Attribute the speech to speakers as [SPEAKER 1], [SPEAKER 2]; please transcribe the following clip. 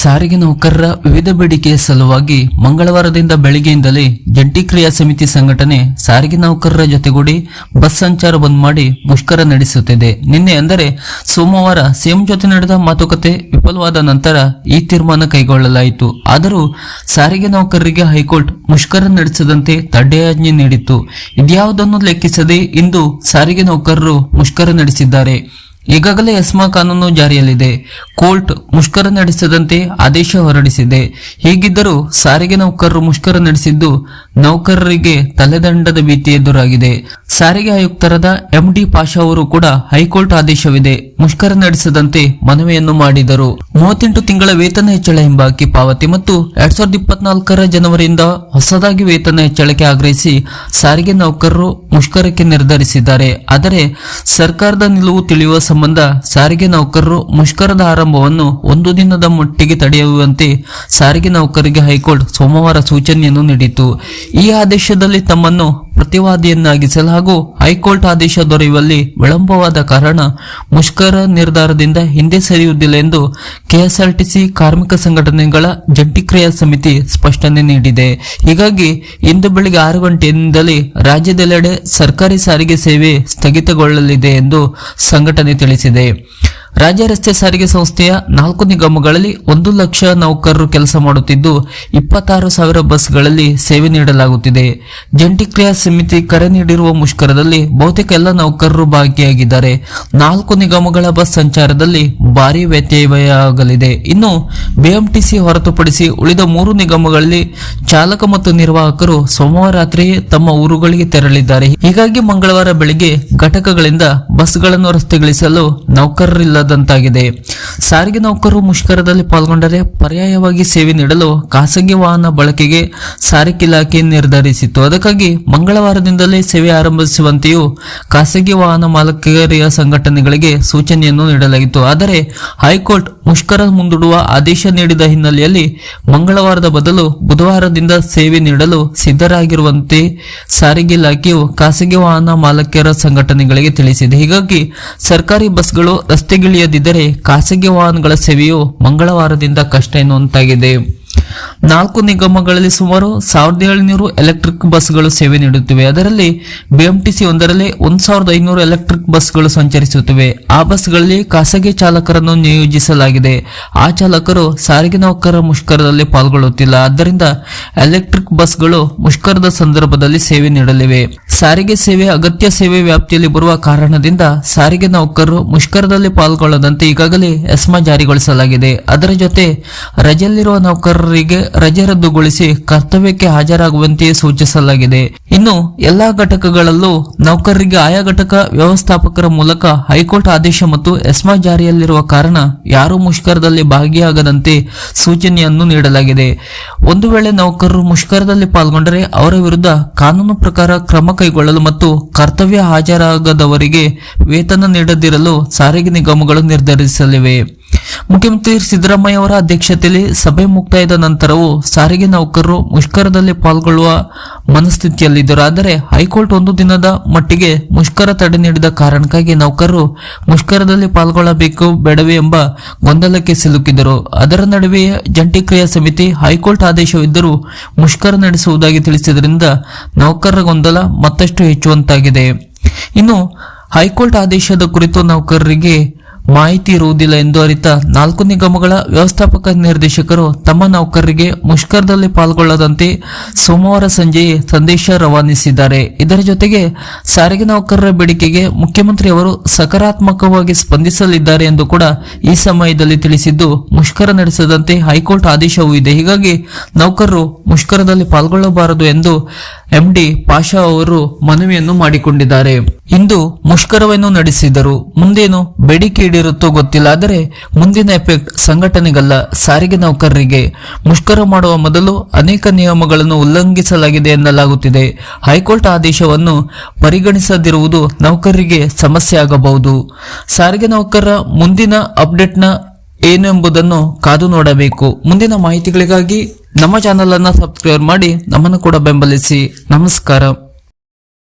[SPEAKER 1] ಸಾರಿಗೆ ನೌಕರರ ವಿವಿಧ ಬೇಡಿಕೆಯ ಸಲುವಾಗಿ ಮಂಗಳವಾರದಿಂದ ಬೆಳಗ್ಗೆಯಿಂದಲೇ ಜಂಟಿ ಕ್ರಿಯಾ ಸಮಿತಿ ಸಂಘಟನೆ ಸಾರಿಗೆ ನೌಕರರ ಜೊತೆಗೂಡಿ ಬಸ್ ಸಂಚಾರ ಬಂದ್ ಮಾಡಿ ಮುಷ್ಕರ ನಡೆಸುತ್ತಿದೆ. ನಿನ್ನೆ ಅಂದರೆ ಸೋಮವಾರ ಸಿಎಂ ಜೊತೆ ನಡೆದ ಮಾತುಕತೆ ವಿಫಲವಾದ ನಂತರ ಈ ತೀರ್ಮಾನ ಕೈಗೊಳ್ಳಲಾಯಿತು. ಆದರೂ ಸಾರಿಗೆ ನೌಕರರಿಗೆ ಹೈಕೋರ್ಟ್ ಮುಷ್ಕರ ನಡೆಸದಂತೆ ತಡೆಯಾಜ್ಞೆ ನೀಡಿತ್ತು. ಇದ್ಯಾವುದನ್ನು ಲೆಕ್ಕಿಸದೆ ಇಂದು ಸಾರಿಗೆ ನೌಕರರು ಮುಷ್ಕರ ನಡೆಸಿದ್ದಾರೆ. ಈಗಾಗಲೇ ಎಸ್ಮಾ ಕಾನೂನು ಜಾರಿಯಲ್ಲಿದೆ. ಕೋರ್ಟ್ ಮುಷ್ಕರ ನಡೆಸದಂತೆ ಆದೇಶ ಹೊರಡಿಸಿದೆ. ಹೀಗಿದ್ದರೂ ಸಾರಿಗೆ ನೌಕರರು ಮುಷ್ಕರ ನಡೆಸಿದ್ದು ನೌಕರರಿಗೆ ತಲೆದಂಡದ ಭೀತಿ ಎದುರಾಗಿದೆ. ಸಾರಿಗೆ ಆಯುಕ್ತರಾದ ಎಂಡಿ ಪಾಷಾ ಅವರು ಕೂಡ ಹೈಕೋರ್ಟ್ ಆದೇಶವಿದೆ. ಮುಷ್ಕರ ನಡೆಸದಂತೆ ಮನವಿಯನ್ನು ಮಾಡಿದರು. ಮೂವತ್ತೆಂಟು ತಿಂಗಳ ವೇತನ ಹೆಚ್ಚಳ ಹಿಂಬಾಕಿ ಪಾವತಿ ಮತ್ತು ಎರಡ್ ಸಾವಿರದ ಇಪ್ಪತ್ನಾಲ್ಕರ ಜನವರಿಯಿಂದ ಹೊಸದಾಗಿ ವೇತನ ಹೆಚ್ಚಳಕ್ಕೆ ಆಗ್ರಹಿಸಿ ಸಾರಿಗೆ ನೌಕರರು ಮುಷ್ಕರಕ್ಕೆ ನಿರ್ಧರಿಸಿದ್ದಾರೆ. ಆದರೆ ಸರ್ಕಾರದ ನಿಲುವು ತಿಳಿಯುವ ಸಂಬಂಧ ಸಾರಿಗೆ ನೌಕರರು ಮುಷ್ಕರದ ಆರಂಭವನ್ನು ಒಂದು ದಿನದ ಮಟ್ಟಿಗೆ ತಡೆಯುವಂತೆ ಸಾರಿಗೆ ನೌಕರರಿಗೆ ಹೈಕೋರ್ಟ್ ಸೋಮವಾರ ಸೂಚನೆಯನ್ನು ನೀಡಿತು ಈ ಆದೇಶದಲ್ಲಿ ತಮ್ಮನ್ನು ಪ್ರತಿವಾದಿಯನ್ನಾಗಿಸಲು ಹಾಗೂ ಹೈಕೋರ್ಟ್ ಆದೇಶ ದೊರೆಯುವಲ್ಲಿ ವಿಳಂಬವಾದ ಕಾರಣ ಮುಷ್ಕರ ನಿರ್ಧಾರದಿಂದ ಹಿಂದೆ ಸರಿಯುವುದಿಲ್ಲ ಎಂದು ಕೆಎಸ್ಆರ್ಟಿಸಿ ಕಾರ್ಮಿಕ ಸಂಘಟನೆಗಳ ಜಂಟಿ ಕ್ರಿಯಾ ಸಮಿತಿ ಸ್ಪಷ್ಟನೆ ನೀಡಿದೆ. ಹೀಗಾಗಿ ಇಂದು ಬೆಳಿಗ್ಗೆ ಆರು ಗಂಟೆಯಿಂದಲೇ ರಾಜ್ಯದೆಲ್ಲೆಡೆ ಸರ್ಕಾರಿ ಸಾರಿಗೆ ಸೇವೆ ಸ್ಥಗಿತಗೊಳ್ಳಲಿದೆ ಎಂದು ಸಂಘಟನೆ ತಿಳಿಸಿದೆ. ರಾಜ್ಯ ರಸ್ತೆ ಸಾರಿಗೆ ಸಂಸ್ಥೆಯ ನಾಲ್ಕು ನಿಗಮಗಳಲ್ಲಿ ಒಂದು ಲಕ್ಷ ನೌಕರರು ಕೆಲಸ ಮಾಡುತ್ತಿದ್ದು, ಇಪ್ಪತ್ತಾರು ಸಾವಿರ ಬಸ್ಗಳಲ್ಲಿ ಸೇವೆ ನೀಡಲಾಗುತ್ತಿದೆ. ಜಂಟಿ ಕ್ರಿಯಾ ಸಮಿತಿ ಕರೆ ನೀಡಿರುವ ಮುಷ್ಕರದಲ್ಲಿ ಬಹುತೇಕ ಎಲ್ಲ ನೌಕರರು ಭಾಗಿಯಾಗಿದ್ದಾರೆ. ನಾಲ್ಕು ನಿಗಮಗಳ ಬಸ್ ಸಂಚಾರದಲ್ಲಿ ಭಾರಿ ವ್ಯತ್ಯಯವಾಗಲಿದೆ. ಇನ್ನು, ಬಿಎಂಟಿಸಿ ಹೊರತುಪಡಿಸಿ ಉಳಿದ ಮೂರು ನಿಗಮಗಳಲ್ಲಿ ಚಾಲಕ ಮತ್ತು ನಿರ್ವಾಹಕರು ಸೋಮವಾರ ರಾತ್ರಿಯೇ ತಮ್ಮ ಊರುಗಳಿಗೆ ತೆರಳಿದ್ದಾರೆ. ಹೀಗಾಗಿ ಮಂಗಳವಾರ ಬೆಳಿಗ್ಗೆ ಘಟಕಗಳಿಂದ ಬಸ್ಗಳನ್ನು ರಸ್ತೆಗಿಳಿಸಲು ನೌಕರರಿಲ್ಲದಂತಾಗಿದೆ ಸಾರಿಗೆ ನೌಕರರು ಮುಷ್ಕರದಲ್ಲಿ ಪಾಲ್ಗೊಂಡರೆ ಪರ್ಯಾಯವಾಗಿ ಸೇವೆ ನೀಡಲು ಖಾಸಗಿ ವಾಹನ ಬಳಕೆಗೆ ಸಾರಿಗೆ ಇಲಾಖೆ ನಿರ್ಧರಿಸಿತ್ತು. ಅದಕ್ಕಾಗಿ ಮಂಗಳವಾರದಿಂದಲೇ ಸೇವೆ ಆರಂಭಿಸುವಂತೆಯೂ ಖಾಸಗಿ ವಾಹನ ಮಾಲಕರಿಯ ಸಂಘಟನೆಗಳಿಗೆ ಸೂಚನೆಯನ್ನು ನೀಡಲಾಗಿತ್ತು. ಆದರೆ ಹೈಕೋರ್ಟ್ ಮುಷ್ಕರ ಮುಂದೂಡುವ ಆದೇಶ ನೀಡಿದ ಹಿನ್ನೆಲೆಯಲ್ಲಿ ಮಂಗಳವಾರದ ಬದಲು ಬುಧವಾರದಿಂದ ಸೇವೆ ನೀಡಲು ಸಿದ್ಧರಾಗಿರುವಂತೆ ಸಾರಿಗೆ ಇಲಾಖೆಯು ಖಾಸಗಿ ವಾಹನ ಮಾಲಕರ ಸಂಘಟನೆಗಳಿಗೆ ತಿಳಿಸಿದೆ. ಹೀಗಾಗಿ ಸರ್ಕಾರಿ ಬಸ್ಗಳು ರಸ್ತೆಗಿಳಿಯದಿದ್ದರೆ ಖಾಸಗಿ ವಾಹನಗಳ ಸೇವೆಯು ಮಂಗಳವಾರದಿಂದ ಕಷ್ಟ ಎನ್ನುವಂತಾಗಿದೆ. ನಾಲ್ಕು ನಿಗಮಗಳಲ್ಲಿ ಸುಮಾರು ಸಾವಿರದ ಏಳುನೂರು ಎಲೆಕ್ಟ್ರಿಕ್ ಬಸ್ಗಳು ಸೇವೆ ನೀಡುತ್ತಿವೆ. ಅದರಲ್ಲಿ ಬಿಎಂಟಿಸಿ ಒಂದರಲ್ಲಿ ಒಂದು ಸಾವಿರದ ಐನೂರು ಎಲೆಕ್ಟ್ರಿಕ್ ಬಸ್ಗಳು ಸಂಚರಿಸುತ್ತಿವೆ. ಆ ಬಸ್ಗಳಲ್ಲಿ ಖಾಸಗಿ ಚಾಲಕರನ್ನು ನಿಯೋಜಿಸಲಾಗಿದೆ. ಆ ಚಾಲಕರು ಸಾರಿಗೆ ನೌಕರರ ಮುಷ್ಕರದಲ್ಲಿ ಪಾಲ್ಗೊಳ್ಳುತ್ತಿಲ್ಲ. ಆದ್ದರಿಂದ ಎಲೆಕ್ಟ್ರಿಕ್ ಬಸ್ಗಳು ಮುಷ್ಕರದ ಸಂದರ್ಭದಲ್ಲಿ ಸೇವೆ ನೀಡಲಿವೆ. ಸಾರಿಗೆ ಸೇವೆ ಅಗತ್ಯ ಸೇವೆ ವ್ಯಾಪ್ತಿಯಲ್ಲಿ ಬರುವ ಕಾರಣದಿಂದ ಸಾರಿಗೆ ನೌಕರರು ಮುಷ್ಕರದಲ್ಲಿ ಪಾಲ್ಗೊಳ್ಳದಂತೆ ಈಗಾಗಲೇ ಎಸ್ಮಾ ಜಾರಿಗೊಳಿಸಲಾಗಿದೆ. ಅದರ ಜೊತೆ ರಜೆಯಲ್ಲಿರುವ ನೌಕರರಿಗೆ ರಜೆ ರದ್ದುಗೊಳಿಸಿ ಕರ್ತವ್ಯಕ್ಕೆ ಹಾಜರಾಗುವಂತೆಯೇ ಸೂಚಿಸಲಾಗಿದೆ. ಇನ್ನು ಎಲ್ಲಾ ಘಟಕಗಳಲ್ಲೂ ನೌಕರರಿಗೆ ಆಯಾ ಘಟಕ ವ್ಯವಸ್ಥಾಪಕರ ಮೂಲಕ ಹೈಕೋರ್ಟ್ ಆದೇಶ ಮತ್ತು ಎಸ್ಮಾ ಜಾರಿಯಲ್ಲಿರುವ ಕಾರಣ ಯಾರೂ ಮುಷ್ಕರದಲ್ಲಿ ಭಾಗಿಯಾಗದಂತೆ ಸೂಚನೆಯನ್ನು ನೀಡಲಾಗಿದೆ. ಒಂದು ವೇಳೆ ನೌಕರರು ಮುಷ್ಕರದಲ್ಲಿ ಪಾಲ್ಗೊಂಡರೆ ಅವರ ವಿರುದ್ಧ ಕಾನೂನು ಪ್ರಕಾರ ಕ್ರಮ ಕೈಗೊಳ್ಳಲು ಮತ್ತು ಕರ್ತವ್ಯ ಹಾಜರಾಗದವರಿಗೆ ವೇತನ ನೀಡದಿರಲು ಸಾರಿಗೆ ನಿಗಮಗಳು ನಿರ್ಧರಿಸಲಿವೆ. ಮುಖ್ಯಮಂತ್ರಿ ಸಿದ್ದರಾಮಯ್ಯ ಅವರ ಅಧ್ಯಕ್ಷತೆಯಲ್ಲಿ ಸಭೆ ಮುಕ್ತಾಯದ ನಂತರವೂ ಸಾರಿಗೆ ನೌಕರರು ಮುಷ್ಕರದಲ್ಲಿ ಪಾಲ್ಗೊಳ್ಳುವ ಮನಸ್ಥಿತಿಯಲ್ಲಿದ್ದರು. ಆದರೆ ಹೈಕೋರ್ಟ್ ಒಂದು ದಿನದ ಮಟ್ಟಿಗೆ ಮುಷ್ಕರ ತಡೆ ನೀಡಿದ ಕಾರಣಕ್ಕಾಗಿ ನೌಕರರು ಮುಷ್ಕರದಲ್ಲಿ ಪಾಲ್ಗೊಳ್ಳಬೇಕು ಬೇಡವೇ ಎಂಬ ಗೊಂದಲಕ್ಕೆ ಸಿಲುಕಿದರು ಅದರ ನಡುವೆಯೇ ಜಂಟಿ ಕ್ರಿಯಾ ಸಮಿತಿ ಹೈಕೋರ್ಟ್ ಆದೇಶವಿದ್ದರೂ ಮುಷ್ಕರ ನಡೆಸುವುದಾಗಿ ತಿಳಿಸಿದ್ರಿಂದ ನೌಕರರ ಗೊಂದಲ ಮತ್ತಷ್ಟು ಹೆಚ್ಚುವಂತಾಗಿದೆ. ಇನ್ನು ಹೈಕೋರ್ಟ್ ಆದೇಶದ ಕುರಿತು ನೌಕರರಿಗೆ ಮಾಹಿತಿ ಇರುವುದಿಲ್ಲ ಎಂದು ಅರಿತ ನಾಲ್ಕು ನಿಗಮಗಳ ವ್ಯವಸ್ಥಾಪಕ ನಿರ್ದೇಶಕರು ತಮ್ಮ ನೌಕರರಿಗೆ ಮುಷ್ಕರದಲ್ಲಿ ಪಾಲ್ಗೊಳ್ಳದಂತೆ ಸೋಮವಾರ ಸಂಜೆ ಸಂದೇಶ ರವಾನಿಸಿದ್ದಾರೆ. ಇದರ ಜೊತೆಗೆ ಸಾರಿಗೆ ನೌಕರರ ಬೇಡಿಕೆಗೆ ಮುಖ್ಯಮಂತ್ರಿ ಅವರು ಸಕಾರಾತ್ಮಕವಾಗಿ ಸ್ಪಂದಿಸಲಿದ್ದಾರೆ ಎಂದು ಕೂಡ ಈ ಸಮಯದಲ್ಲಿ ತಿಳಿಸಿದ್ದು, ಮುಷ್ಕರ ನಡೆಸದಂತೆ ಹೈಕೋರ್ಟ್ ಆದೇಶವೂ ಇದೆ. ಹೀಗಾಗಿ ನೌಕರರು ಮುಷ್ಕರದಲ್ಲಿ ಪಾಲ್ಗೊಳ್ಳಬಾರದು ಎಂದು ಎಂಡಿ ಪಾಷಾ ಅವರು ಮನವಿಯನ್ನು ಮಾಡಿಕೊಂಡಿದ್ದಾರೆ. ಇಂದು ಮುಷ್ಕರವನ್ನು ನಡೆಸಿದರು. ಮುಂದೇನು ಬೇಡಿಕೆ ಈಡೇರುತ್ತೋ ಗೊತ್ತಿಲ್ಲ. ಆದರೆ ಮುಂದಿನ ಎಫೆಕ್ಟ್ ಸಂಘಟನೆಗಲ್ಲ, ಸಾರಿಗೆ ನೌಕರರಿಗೆ. ಮುಷ್ಕರ ಮಾಡುವ ಮೊದಲು ಅನೇಕ ನಿಯಮಗಳನ್ನು ಉಲ್ಲಂಘಿಸಲಾಗಿದೆ ಎನ್ನಲಾಗುತ್ತಿದೆ. ಹೈಕೋರ್ಟ್ ಆದೇಶವನ್ನು ಪರಿಗಣಿಸದಿರುವುದು ನೌಕರರಿಗೆ ಸಮಸ್ಯೆ ಆಗಬಹುದು. ಸಾರಿಗೆ ನೌಕರರ ಮುಂದಿನ ಅಪ್ಡೇಟ್ನ ಏನು ಎಂಬುದನ್ನು ಕಾದು ನೋಡಬೇಕು. ಮುಂದಿನ ಮಾಹಿತಿಗಳಿಗಾಗಿ ನಮ್ಮ ಚಾನಲ್ ಅನ್ನ ಸಬ್ಸ್ಕ್ರೈಬ್ ಮಾಡಿ ನಮ್ಮನ್ನು ಕೂಡ ಬೆಂಬಲಿಸಿ. ನಮಸ್ಕಾರ.